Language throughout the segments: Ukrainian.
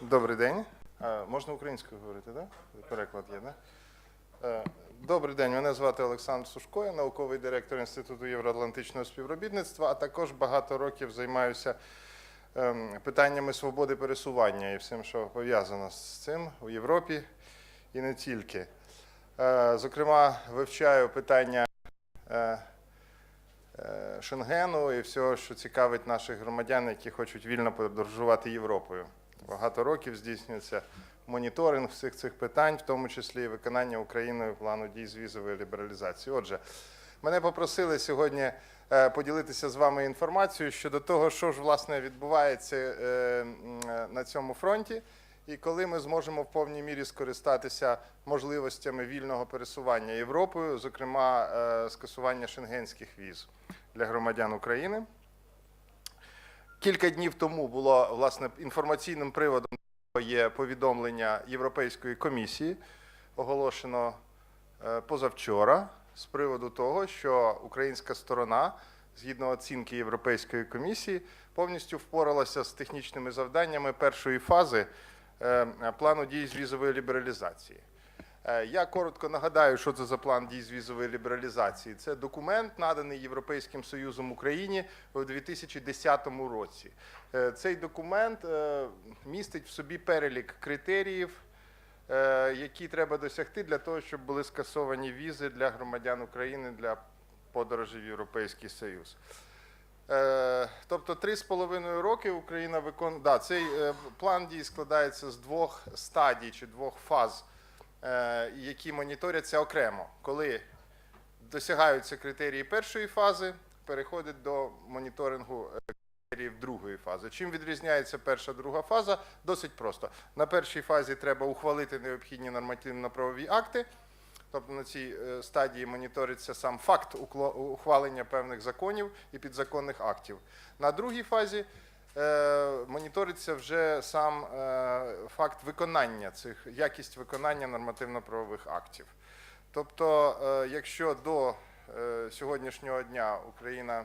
Добрий день. Е, Можна українською говорити, так? Переклад є, так? Да? Добрий день, мене звати Олександр Сушко, я науковий директор Інституту євроатлантичного співробітництва, а також багато років займаюся ем, питаннями свободи пересування і всім, що пов'язано з цим у Європі і не тільки. Е, Зокрема, вивчаю питання е, е, Шенгену і всього, що цікавить наших громадян, які хочуть вільно подорожувати Європою. Багато років здійснюється моніторинг всіх цих питань, в тому числі і виконання Україною плану дій з візової лібералізації. Отже, мене попросили сьогодні е, поділитися з вами інформацією щодо того, що ж власне відбувається е, на цьому фронті, і коли ми зможемо в повній мірі скористатися можливостями вільного пересування Європою, зокрема е, скасування шенгенських віз для громадян України. Кілька днів тому було власне інформаційним приводом є повідомлення Європейської комісії, оголошено е, позавчора, з приводу того, що українська сторона, згідно оцінки Європейської комісії, повністю впоралася з технічними завданнями першої фази е, плану дій з візової лібералізації. Е, Я коротко нагадаю, що це за план дій з візової лібералізації. Це документ, наданий Європейським Союзом Україні у 2010 році. Е, Цей документ е, містить в собі перелік критеріїв, які треба досягти для того, щоб були скасовані візи для громадян України для подорожі в Європейський Союз. Тобто три з половиною роки Україна виконує. Да, цей план дій складається з двох стадій чи двох фаз, які моніторяться окремо. Коли досягаються критерії першої фази, переходить до моніторингу е, критеріїв другої фази. Чим відрізняється перша друга фаза? Досить просто. На першій фазі треба ухвалити необхідні нормативно-правові акти. Тобто на цій е, стадії моніториться сам факт ухвалення певних законів і підзаконних актів. На другій фазі е, моніториться вже сам е, факт виконання цих, якість виконання нормативно-правових актів. Тобто, е, якщо до е, сьогоднішнього дня Україна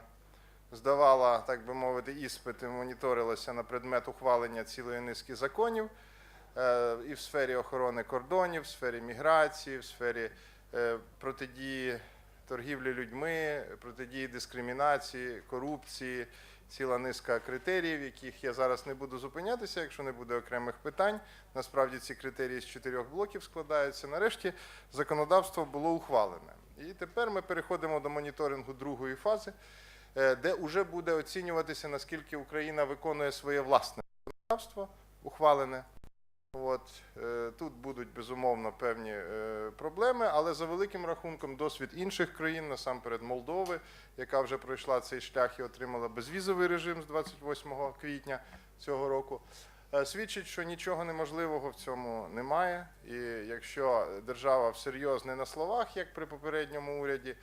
здавала, так би мовити, іспити, моніторилася на предмет ухвалення цілої низки законів, е, і в сфері охорони кордонів, в сфері міграції, в сфері е, протидії торгівлі людьми, протидії дискримінації, корупції, ціла низка критеріїв, яких я зараз не буду зупинятися, якщо не буде окремих питань. Насправді ці критерії з чотирьох блоків складаються. Нарешті законодавство було ухвалене. І тепер ми переходимо до моніторингу другої фази, е, де вже буде оцінюватися, наскільки Україна виконує своє власне законодавство, ухвалене. От е, тут будуть безумовно певні е, проблеми, але за великим рахунком досвід інших країн, насамперед Молдови, яка вже пройшла цей шлях і отримала безвізовий режим з 28 квітня цього року, е, свідчить, що нічого неможливого в цьому немає. І якщо держава всерйоз не на словах, як при попередньому уряді,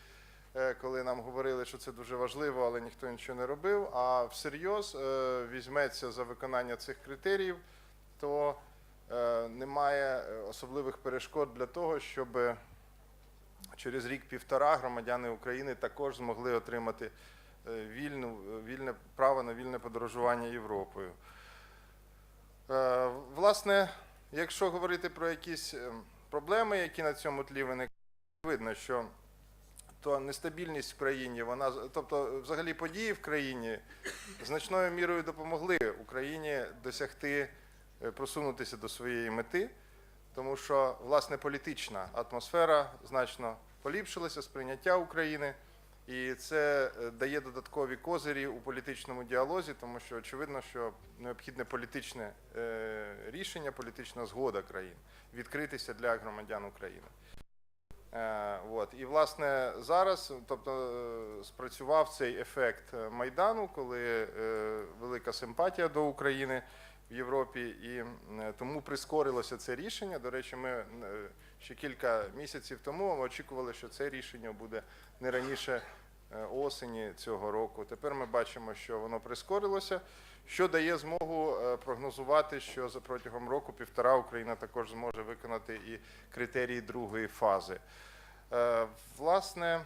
коли нам говорили, що це дуже важливо, але ніхто нічого не робив, а всерйоз візьметься за виконання цих критеріїв, то немає е, особливих перешкод для того, щоб через рік-півтора громадяни України також змогли отримати е, вільну, вільне право на вільне подорожування Європою. Е, Власне, якщо говорити про якісь е, проблеми, які на цьому тлі виникають, видно, що то нестабільність в країні, вона тобто, взагалі події в країні значною мірою допомогли Україні досягти е, просунутися до своєї мети, тому що власне політична атмосфера значно поліпшилася сприйняття України, і це е, дає додаткові козирі у політичному діалозі, тому що очевидно, що необхідне політичне е, рішення, політична згода країн відкритися для громадян України. Е, От. І власне зараз, тобто, е, спрацював цей ефект е, Майдану, коли е, велика симпатія до України в Європі, і тому прискорилося це рішення. До речі, ми е, ще кілька місяців тому очікували, що це рішення буде не раніше е, осені цього року. Тепер ми бачимо, що воно прискорилося, що дає змогу е, прогнозувати, що за протягом року півтора Україна також зможе виконати і критерії другої фази. Власне,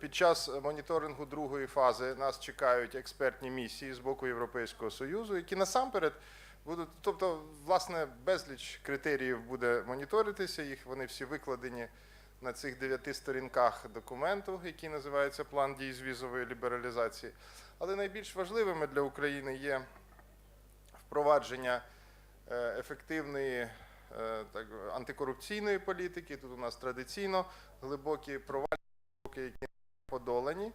під час моніторингу другої фази нас чекають експертні місії з боку Європейського Союзу, які насамперед Будуть, тобто, власне, безліч критеріїв буде моніторитися, їх вони всі викладені на цих дев'яти сторінках документу, який називається План дій з візової лібералізації. Але найбільш важливими для України є впровадження е, ефективної е, так, антикорупційної політики. Тут у нас традиційно глибокі провадження, які подолані.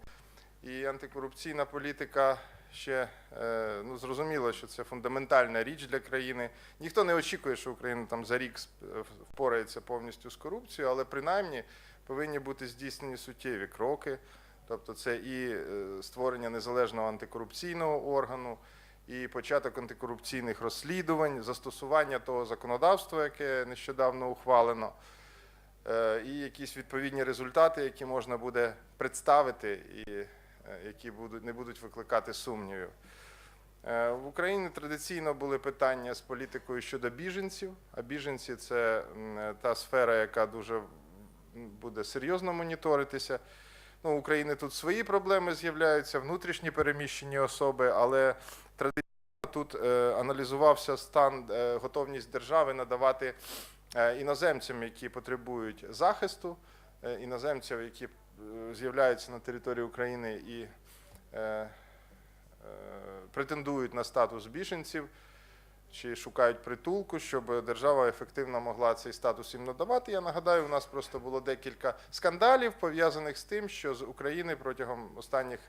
І антикорупційна політика ще е, ну, зрозуміло, що це фундаментальна річ для країни. Ніхто не очікує, що Україна там за рік е, впорається повністю з корупцією, але принаймні повинні бути здійснені суттєві кроки. Тобто, це і е, створення незалежного антикорупційного органу, і початок антикорупційних розслідувань, застосування того законодавства, яке нещодавно ухвалено і якісь відповідні результати, які можна буде представити і е, які будуть, не будуть викликати сумнівів. Е, В Україні традиційно були питання з політикою щодо біженців, а біженці це е, та сфера, яка дуже буде серйозно моніторитися. Ну, у України тут свої проблеми з'являються, внутрішні переміщені особи, але традиційно тут е, аналізувався стан, е, готовність держави надавати е, іноземцям, які потребують захисту, е, іноземцям, які е, з'являються на території України і е, е, претендують на статус біженців чи шукають притулку, щоб держава ефективно могла цей статус їм надавати. Я нагадаю, у нас просто було декілька скандалів пов'язаних з тим, що з України протягом останніх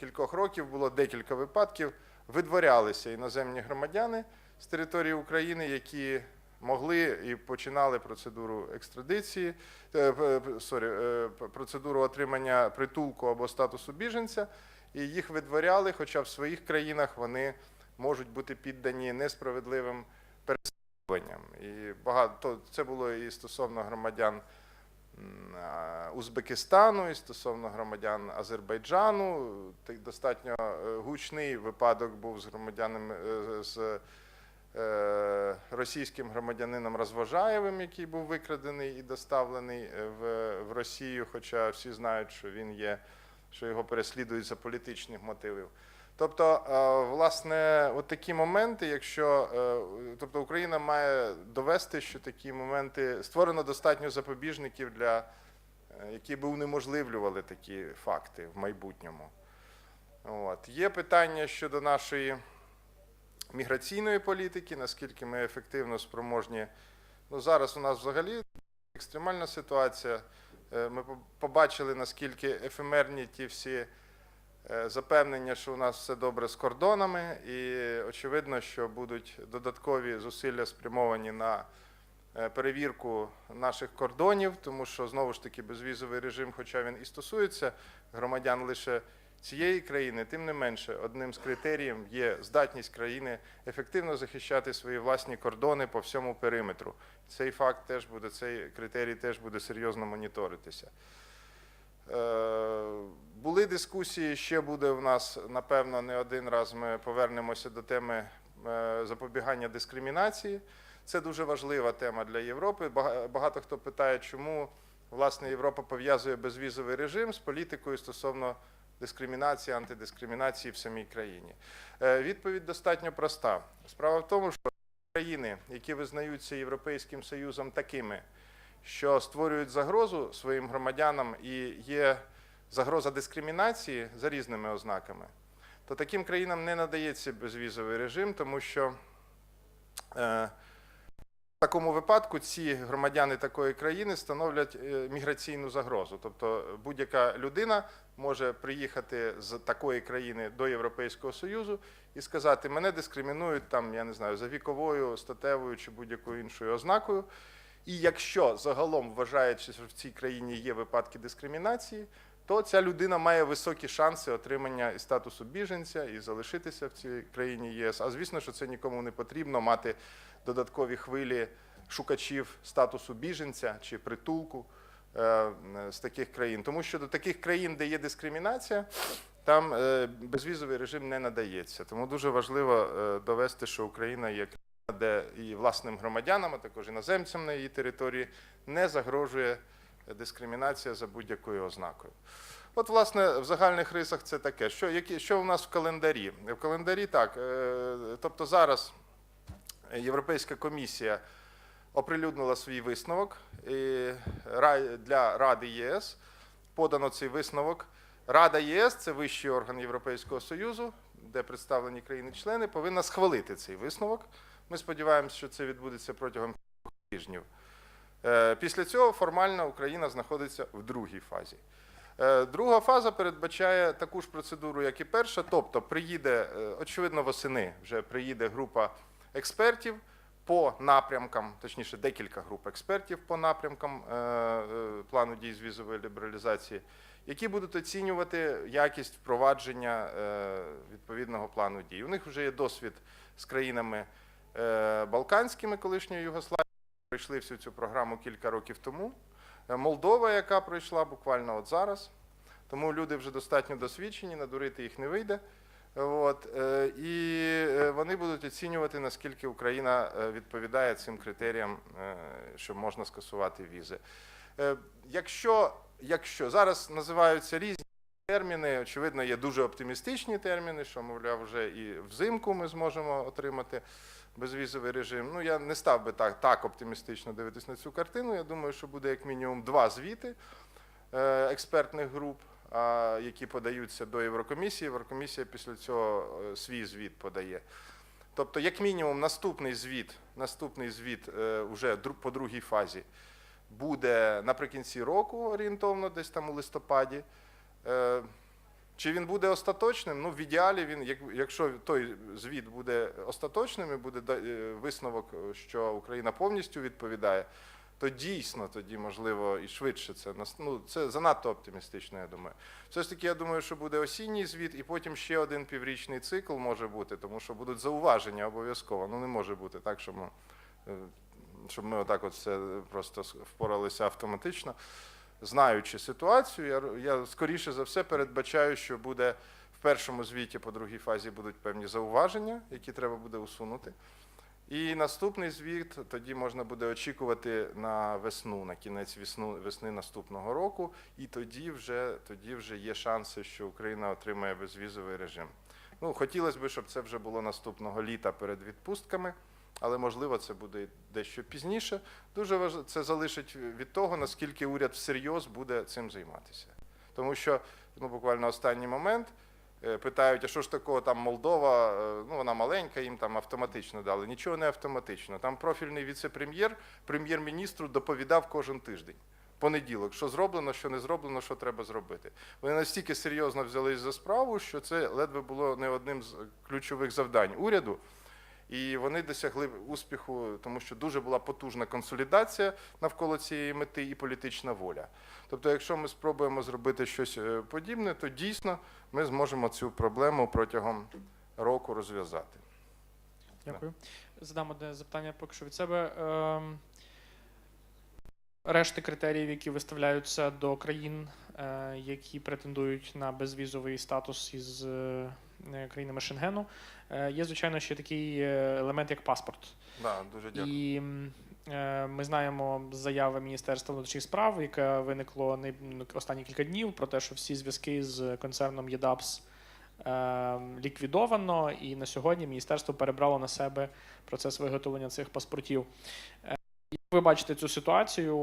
кількох років було декілька випадків. Видворялися іноземні громадяни з території України, які могли і починали процедуру екстрадиції, е, сорі, е, процедуру отримання притулку або статусу біженця, і їх видворяли, хоча в своїх країнах вони можуть бути піддані несправедливим переслідуванням. І багато це було і стосовно громадян Узбекистану, і стосовно громадян Азербайджану. Достатньо е, гучний випадок був з громадянами з російським громадянином Розважаєвим, який був викрадений і доставлений е, в, Росію, хоча всі знають, що він є, що його переслідують за політичних мотивів. Тобто, е, власне, от такі моменти, якщо е, тобто Україна має довести, що такі моменти створено достатньо запобіжників для е, які би унеможливлювали такі факти в майбутньому. От. Є питання щодо нашої міграційної політики, наскільки ми ефективно спроможні. Ну, зараз у нас взагалі екстремальна ситуація. Е, Ми побачили, наскільки ефемерні ті всі е, запевнення, що у нас все добре з кордонами, і очевидно, що будуть додаткові зусилля спрямовані на е, перевірку наших кордонів, тому що знову ж таки безвізовий режим, хоча він і стосується громадян лише цієї країни, тим не менше, одним з критеріїв є здатність країни ефективно захищати свої власні кордони по всьому периметру. Цей факт теж буде, цей критерій теж буде серйозно моніторитися. Е, Були дискусії, ще буде в нас, напевно, не один раз ми повернемося до теми е, запобігання дискримінації. Це дуже важлива тема для Європи. Багато хто питає, чому власне Європа пов'язує безвізовий режим з політикою стосовно дискримінації, антидискримінації в самій країні. Е, Відповідь достатньо проста. Справа в тому, що країни, які визнаються Європейським Союзом такими, що створюють загрозу своїм громадянам і є загроза дискримінації за різними ознаками, то таким країнам не надається безвізовий режим, тому що е, в такому випадку ці громадяни такої країни становлять е, міграційну загрозу. Тобто будь-яка людина може приїхати з такої країни до Європейського Союзу і сказати, мене дискримінують там, я не знаю, за віковою, статевою чи будь-якою іншою ознакою. І якщо загалом вважаючи, що в цій країні є випадки дискримінації, то ця людина має високі шанси отримання статусу біженця і залишитися в цій країні ЄС. А звісно, що це нікому не потрібно мати додаткові хвилі шукачів статусу біженця чи притулку е, з таких країн. Тому що до таких країн, де є дискримінація, там е, безвізовий режим не надається. Тому дуже важливо е, довести, що Україна є країна, де і власним громадянам, а також іноземцям на її території не загрожує дискримінація за будь-якою ознакою. От, власне, в загальних рисах це таке. Що, які, що у нас в календарі? В календарі так. е, Тобто зараз Європейська комісія оприлюднила свій висновок і для Ради ЄС. Подано цей висновок. Рада ЄС це вищий орган Європейського Союзу, де представлені країни-члени, повинна схвалити цей висновок. Ми сподіваємося, що це відбудеться протягом тижнів. Е, Після цього формально Україна знаходиться в другій фазі. Е, Друга фаза передбачає таку ж процедуру, як і перша, тобто приїде, е, очевидно, восени вже приїде група експертів по напрямкам, точніше, декілька груп експертів по напрямкам плану дій з візової лібералізації, які будуть оцінювати якість впровадження відповідного плану дій. У них вже є досвід з країнами Балканськими, колишньої Югославії, пройшли всю цю програму кілька років тому. Е, Молдова, яка пройшла буквально от зараз. Тому люди вже достатньо досвідчені, надурити їх не вийде. От, е, і е, вони будуть оцінювати, наскільки Україна відповідає цим критеріям, що можна скасувати візи. Якщо, якщо зараз називаються різні терміни, очевидно, є дуже оптимістичні терміни, що, мовляв, вже і взимку ми зможемо отримати безвізовий режим. Ну, я не став би так, так оптимістично дивитись на цю картину. Я думаю, що буде як мінімум два звіти е, експертних груп, які подаються до Єврокомісії. Єврокомісія після цього е, свій звіт подає. Тобто, як мінімум, наступний звіт, наступний звіт е, вже по другій фазі буде наприкінці року, орієнтовно, десь там у листопаді. Чи він буде остаточним? Ну, в ідеалі він, як- якщо той звіт буде остаточним і буде е, висновок, що Україна повністю відповідає, то дійсно тоді можливо і швидше це ну, це занадто оптимістично, я думаю. Все ж таки, я думаю, що буде осінній звіт, і потім ще один піврічний цикл може бути, тому що будуть зауваження обов'язково. Ну не може бути так, щоб ми, е, щоб ми отак от все просто впоралися автоматично. Знаючи ситуацію, я, я скоріше за все передбачаю, що буде в першому звіті по другій фазі будуть певні зауваження, які треба буде усунути. І наступний звіт тоді можна буде очікувати на весну, на кінець весну, весни наступного року, і тоді вже, тоді вже є шанси, що Україна отримає безвізовий режим. Ну, хотілося б, щоб це вже було наступного літа перед відпустками, але можливо це буде дещо пізніше. Дуже важливо, це залишить від того, наскільки уряд всерйоз буде цим займатися. Тому що ну, буквально останній момент е, питають, а що ж такого там Молдова, е, ну вона маленька, їм там автоматично дали. Нічого не автоматично. Там профільний віце-прем'єр, прем'єр-міністру доповідав кожен тиждень. Понеділок, що зроблено, що не зроблено, що треба зробити. Вони настільки серйозно взялись за справу, що це ледве було не одним з ключових завдань уряду. І вони досягли успіху, тому що дуже була потужна консолідація навколо цієї мети і політична воля. Тобто, якщо ми спробуємо зробити щось е, подібне, то дійсно ми зможемо цю проблему протягом року розв'язати. Дякую. Задам одне запитання поки що від себе. Ем, Решти критеріїв, які виставляються до країн, е, які претендують на безвізовий статус із е, країнами Шенгену, е, є, звичайно, ще такий е, елемент, як паспорт. Да, дуже дякую. І е, ми знаємо заяви Міністерства внутрішніх справ, яке виникло ну, останні кілька днів, про те, що всі зв'язки з концерном ЄДАПС е, ліквідовано, і на сьогодні міністерство перебрало на себе процес виготовлення цих паспортів. Ви бачите цю ситуацію?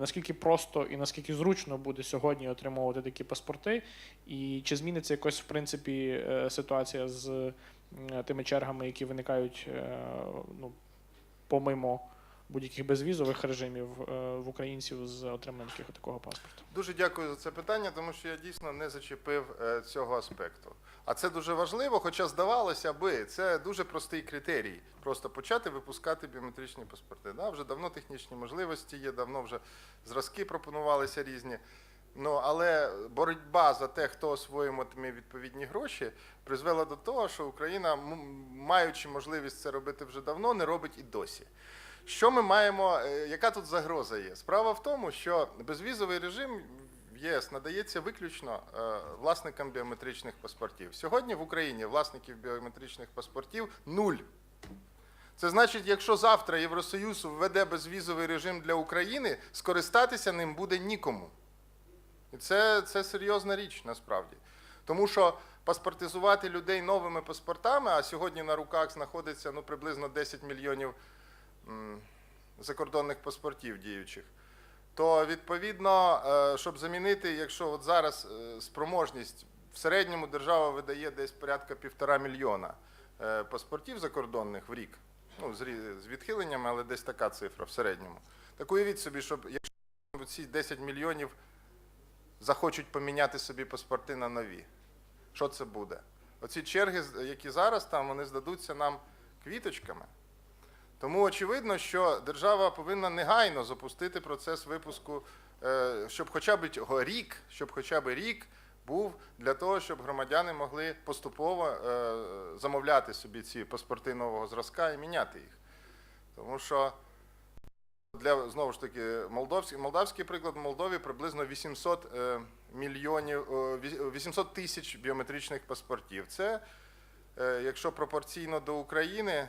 Наскільки просто і наскільки зручно буде сьогодні отримувати такі паспорти? І чи зміниться якось в принципі е, ситуація з тими чергами, які виникають е, ну, помимо будь-яких безвізових режимів е, в українців з отриманням такого паспорту? Дуже дякую за це питання, тому що я дійсно не зачепив цього аспекту. А це дуже важливо, хоча здавалося би, це дуже простий критерій. Просто почати випускати біометричні паспорти. Да, вже давно технічні можливості є, давно вже зразки пропонувалися різні. Ну, але боротьба за те, хто освоюватиме відповідні гроші, призвела до того, що Україна, маючи можливість це робити вже давно, не робить і досі. Що ми маємо, е, яка тут загроза є? Справа в тому, що безвізовий режим ЄС надається виключно е, власникам біометричних паспортів. Сьогодні в Україні власників біометричних паспортів нуль. Це значить, якщо завтра Євросоюз введе безвізовий режим для України, скористатися ним буде нікому. І це, це серйозна річ насправді. Тому що паспортизувати людей новими паспортами, а сьогодні на руках знаходиться ну, приблизно 10 мільйонів закордонних паспортів діючих. То відповідно, е, щоб замінити, якщо от зараз е, спроможність в середньому держава видає десь порядка півтора мільйона е, паспортів закордонних в рік. Ну, з відхиленнями, але десь така цифра в середньому. Так уявіть собі, щоб якщо ці 10 мільйонів захочуть поміняти собі паспорти на нові, що це буде? Оці черги, які зараз там, вони здадуться нам квіточками. Тому очевидно, що держава повинна негайно запустити процес випуску, е, щоб хоча б рік, щоб хоча б рік був для того, щоб громадяни могли поступово е, замовляти собі ці паспорти нового зразка і міняти їх. Тому що для знову ж таки молдовський, молдавський приклад в Молдові приблизно 800 е, мільйонів е, 800 тисяч біометричних паспортів. Це, якщо пропорційно до України,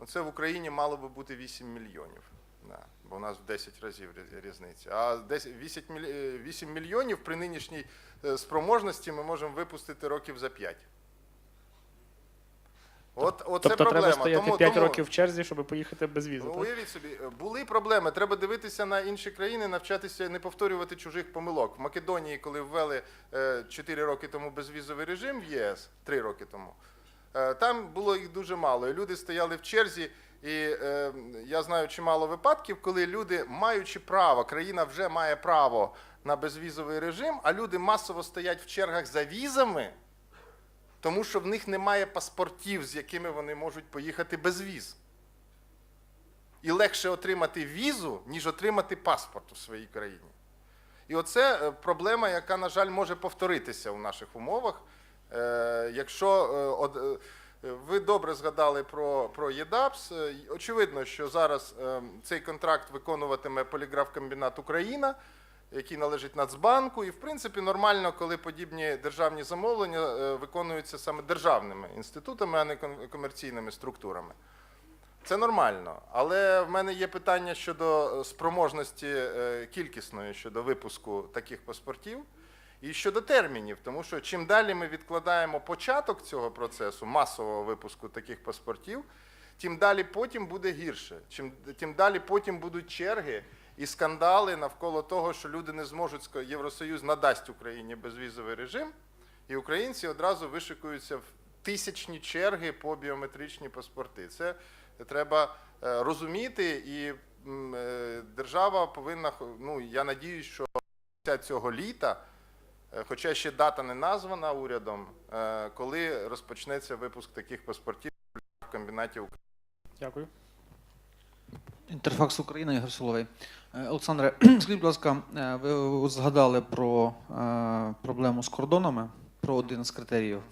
ну це в Україні мало би бути 8 мільйонів. Да, бо у нас в 10 разів різниця. А 10, 8, міль- е, 8 мільйонів при нинішній е, спроможності ми можемо випустити років за 5. От, оце Тобто проблема. треба стояти тому, 5 тому, років в черзі, щоб поїхати без візи. Ну, уявіть собі, е, були проблеми. Треба дивитися на інші країни, навчатися не повторювати чужих помилок. В Македонії, коли ввели 4 роки тому безвізовий режим в ЄС, 3 роки тому, там було їх дуже мало. І люди стояли в черзі. І е, я знаю чимало випадків, коли люди, маючи право, країна вже має право на безвізовий режим, а люди масово стоять в чергах за візами, тому що в них немає паспортів, з якими вони можуть поїхати без віз. І легше отримати візу, ніж отримати паспорт у своїй країні. І оце е, проблема, яка, на жаль, може повторитися у наших умовах. Е, Якщо е, е, ви добре згадали про, про ЄДАПС, очевидно, що зараз цей контракт виконуватиме поліграфкомбінат Україна, який належить Нацбанку. І, в принципі, нормально, коли подібні державні замовлення виконуються саме державними інститутами, а не ком- комерційними структурами. Це нормально, але в мене є питання щодо спроможності кількісної щодо випуску таких паспортів і щодо термінів, тому що чим далі ми відкладаємо початок цього процесу масового випуску таких паспортів, тим далі потім буде гірше. Чим тим далі потім будуть черги і скандали навколо того, що люди не зможуть Євросоюз надасть Україні безвізовий режим, і українці одразу вишикуються в тисячні черги по біометричні паспорти. Це треба е, розуміти, і е, держава повинна, ну я надіюсь, що цього літа, хоча ще дата не названа урядом, е, коли розпочнеться випуск таких паспортів в комбінаті України. Дякую. Інтерфакс Україна, Ігор Соловей. Е, Олександре, скажіть, будь ласка, е, ви згадали про е, проблему з кордонами, про один з критеріїв.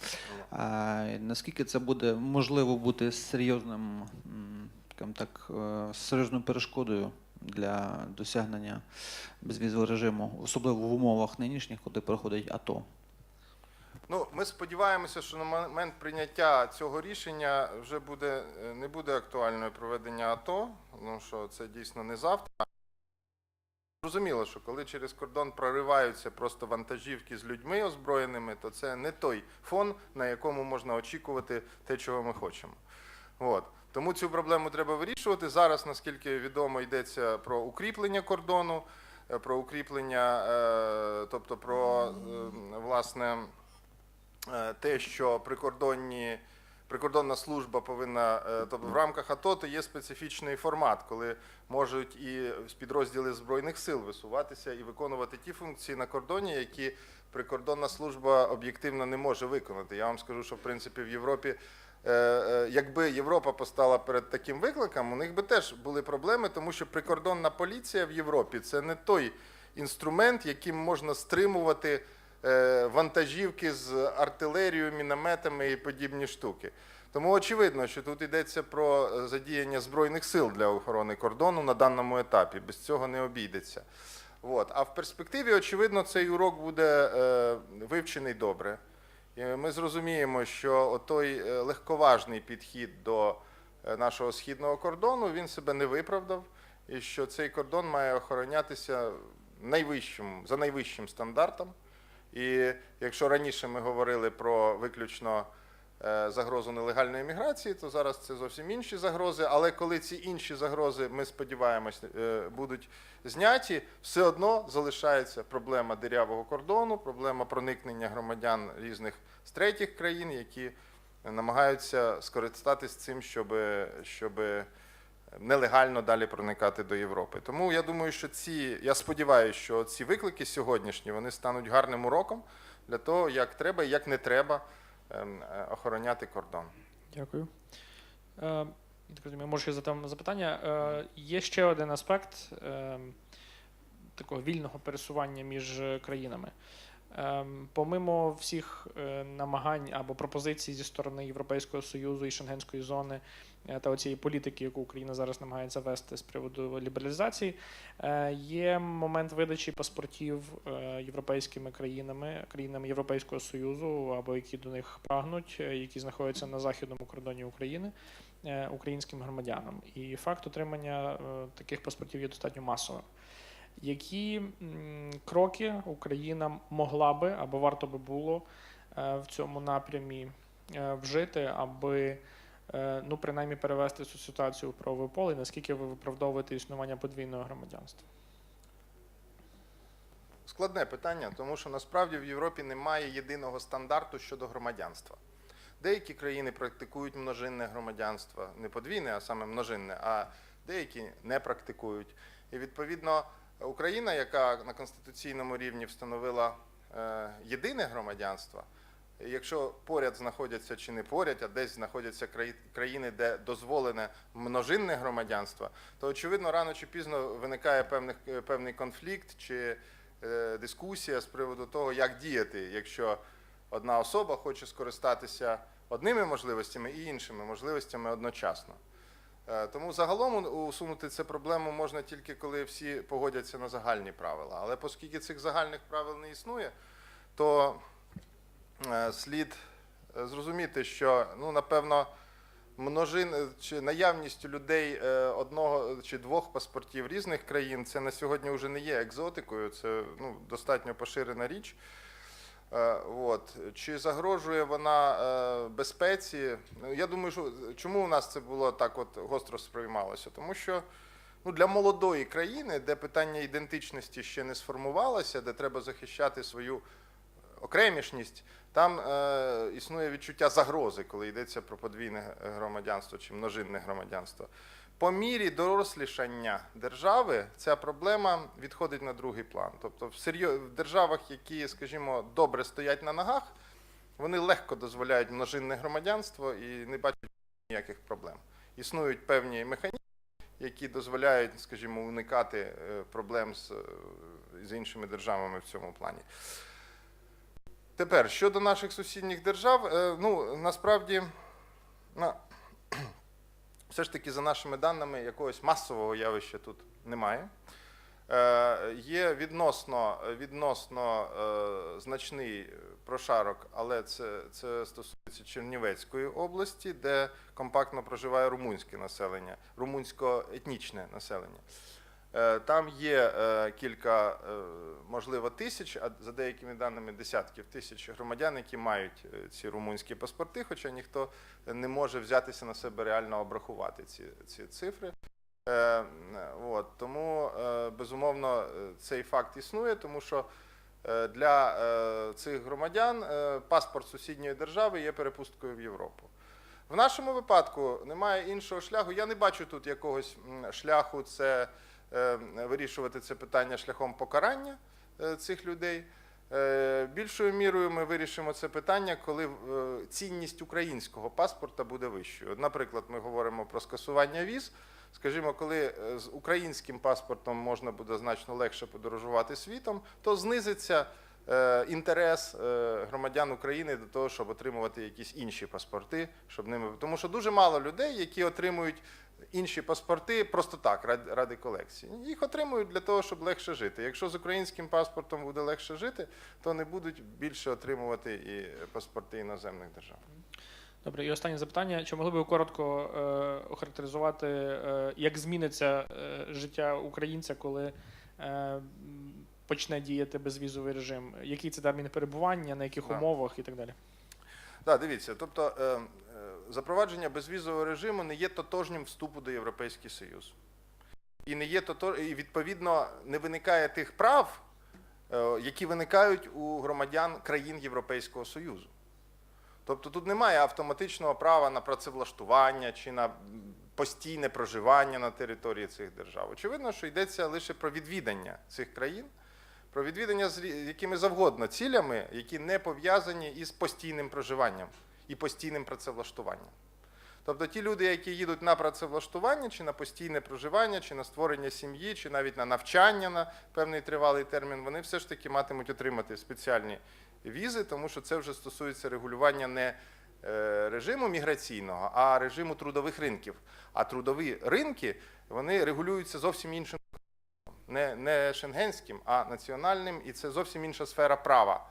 Е, Наскільки це буде можливо бути серйозним, так, е, серйозною перешкодою для досягнення безвізового режиму, особливо в умовах нинішніх, коли проходить АТО? Ну, ми сподіваємося, що на момент прийняття цього рішення вже буде е, не буде актуальною проведення АТО, тому що це дійсно не завтра. Зрозуміло, що коли через кордон прориваються просто вантажівки з людьми озброєними, то це не той фон, на якому можна очікувати те, чого ми хочемо. От. Тому цю проблему треба вирішувати. Зараз, наскільки відомо, йдеться про укріплення кордону, е, про укріплення, е, тобто про е, власне те, що прикордонні. Прикордонна служба повинна, тобто в рамках АТО то є специфічний формат, коли можуть і підрозділи Збройних сил висуватися і виконувати ті функції на кордоні, які прикордонна служба об'єктивно не може виконати. Я вам скажу, що в принципі в Європі, якби Європа постала перед таким викликом, у них би теж були проблеми, тому що прикордонна поліція в Європі це не той інструмент, яким можна стримувати е, вантажівки з артилерією, мінометами і подібні штуки. Тому очевидно, що тут йдеться про е, задіяння збройних сил для охорони кордону на даному етапі. Без цього не обійдеться. От. А в перспективі, очевидно, цей урок буде е, вивчений добре. І ми зрозуміємо, що той е, легковажний підхід до е, нашого східного кордону він себе не виправдав, і що цей кордон має охоронятися найвищим, за найвищим стандартом. І якщо раніше ми говорили про виключно е, загрозу нелегальної міграції, то зараз це зовсім інші загрози. Але коли ці інші загрози, ми сподіваємось, е, будуть зняті, все одно залишається проблема дирявого кордону, проблема проникнення громадян різних з третіх країн, які намагаються скористатися цим, щоб, щоб нелегально далі проникати до Європи. Тому я думаю, що ці, я сподіваюся, що ці виклики сьогоднішні вони стануть гарним уроком для того, як треба і як не треба е, охороняти кордон. Дякую. Е, я можу ще задам запитання. Е, є ще один аспект е, такого вільного пересування між країнами. Е, помимо всіх е, намагань або пропозицій зі сторони Європейського Союзу і Шенгенської зони е, та оцієї політики, яку Україна зараз намагається вести з приводу лібералізації, е, є момент видачі паспортів е, європейськими країнами, країнами Європейського Союзу або які до них прагнуть, е, які знаходяться на західному кордоні України українським громадянам. І факт отримання таких паспортів є достатньо масовим. Які кроки Україна могла би або варто би було в цьому напрямі вжити, аби ну принаймні перевести цю ситуацію в правове поле? і Наскільки ви виправдовуєте існування подвійного громадянства? Складне питання, тому що насправді в Європі немає єдиного стандарту щодо громадянства. Деякі країни практикують множинне громадянство, не подвійне, а саме множинне, а деякі не практикують. І відповідно Україна, яка на конституційному рівні встановила е, єдине громадянство, якщо поряд знаходяться чи не поряд, а десь знаходяться країни, де дозволене множинне громадянство, то очевидно рано чи пізно виникає певних, е, певний конфлікт чи е, дискусія з приводу того, як діяти, якщо одна особа хоче скористатися одними можливостями і іншими можливостями одночасно. Е, Тому загалом усунути цю проблему можна тільки коли всі погодяться на загальні правила. Але оскільки цих загальних правил не існує, то слід е, зрозуміти, що ну, напевно множин е, чи наявність у людей е, одного чи двох паспортів різних країн це на сьогодні вже не є екзотикою, це ну, достатньо поширена річ. Е, От. Чи загрожує вона е, безпеці? Ну, Я думаю, що чому у нас це було так от гостро сприймалося? Тому що ну, для молодої країни, де питання ідентичності ще не сформувалося, де треба захищати свою окремішність, там е, існує відчуття загрози, коли йдеться про подвійне громадянство чи множинне громадянство. По мірі дорослішання держави ця проблема відходить на другий план. Тобто, в, серйоз... в державах, які, скажімо, добре стоять на ногах, вони легко дозволяють множинне громадянство і не бачать ніяких проблем. Існують певні механізми, які дозволяють, скажімо, уникати е, проблем з, е, з іншими державами в цьому плані. Тепер щодо наших сусідніх держав, е, ну насправді на, все ж таки, за нашими даними, якогось масового явища тут немає. Е, є відносно, відносно е, значний прошарок, але це, це стосується Чернівецької області, де компактно проживає румунське населення, румунсько-етнічне населення. Е, Там є е, кілька, е, можливо, тисяч, а за деякими даними десятків тисяч громадян, які мають ці румунські паспорти, хоча ніхто не може взятися на себе реально обрахувати ці, ці цифри. От, тому, безумовно, цей факт існує, тому що для цих громадян паспорт сусідньої держави є перепусткою в Європу. В нашому випадку немає іншого шляху. Я не бачу тут якогось шляху це вирішувати це питання шляхом покарання е, цих людей. Е, Більшою мірою ми вирішимо це питання, коли е, цінність українського паспорта буде вищою. Наприклад, ми говоримо про скасування віз. Скажімо, коли е, з українським паспортом можна буде значно легше подорожувати світом, то знизиться е, інтерес е, громадян України до того, щоб отримувати якісь інші паспорти, щоб ними тому, що дуже мало людей, які отримують інші паспорти просто так, ради, ради колекції. Їх отримують для того, щоб легше жити. Якщо з українським паспортом буде легше жити, то не будуть більше отримувати і паспорти іноземних держав. Добре, і останнє запитання. Чи могли б ви коротко е, охарактеризувати, е, як зміниться е, життя українця, коли е, почне діяти безвізовий режим? Який це термін перебування, на яких Да. умовах і так далі? Так, дивіться, тобто е, запровадження безвізового режиму не є тотожнім вступу до Європейський Союз. І не є тото... і відповідно не виникає тих прав, е, які виникають у громадян країн Європейського Союзу. Тобто тут немає автоматичного права на працевлаштування чи на постійне проживання на території цих держав. Очевидно, що йдеться лише про відвідання цих країн, про відвідання з якими завгодно цілями, які не пов'язані із постійним проживанням і постійним працевлаштуванням. Тобто ті люди, які їдуть на працевлаштування, чи на постійне проживання, чи на створення сім'ї, чи навіть на навчання на певний тривалий термін, вони все ж таки матимуть отримати спеціальні візи, тому що це вже стосується регулювання не е, режиму міграційного, а режиму трудових ринків. А трудові ринки вони регулюються зовсім іншим не, не шенгенським, а національним, і це зовсім інша сфера права.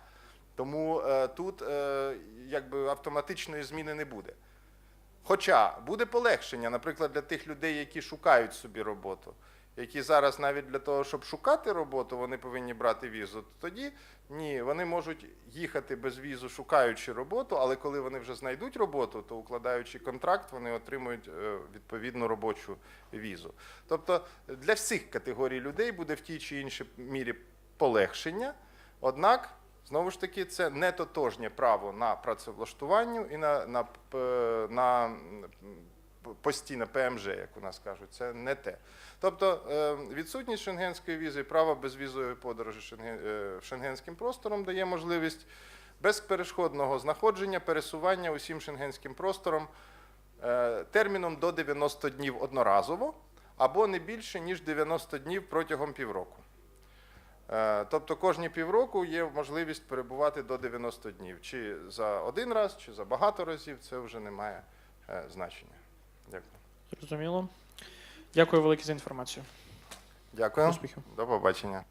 Тому е, тут е, якби автоматичної зміни не буде. Хоча буде полегшення, наприклад, для тих людей, які шукають собі роботу, які зараз навіть для того, щоб шукати роботу, вони повинні брати візу. Тоді ні, вони можуть їхати без візу, шукаючи роботу, але коли вони вже знайдуть роботу, то укладаючи контракт, вони отримують е, відповідну робочу візу. Тобто для всіх категорій людей буде в тій чи іншій мірі полегшення, однак. Знову ж таки, це не тотожнє право на працевлаштування і на, на, на постійне ПМЖ, як у нас кажуть, це не те. Тобто е, відсутність шенгенської візи і право безвізової подорожі е, шенгенським простором дає можливість безперешкодного знаходження, пересування усім шенгенським простором е, терміном до 90 днів одноразово або не більше, ніж 90 днів протягом півроку. Е, Тобто кожні півроку є можливість перебувати до 90 днів. Чи за один раз, чи за багато разів, це вже не має е, значення. Дякую. Зрозуміло. Дякую велике за інформацію. Дякую. Успіхів. До побачення.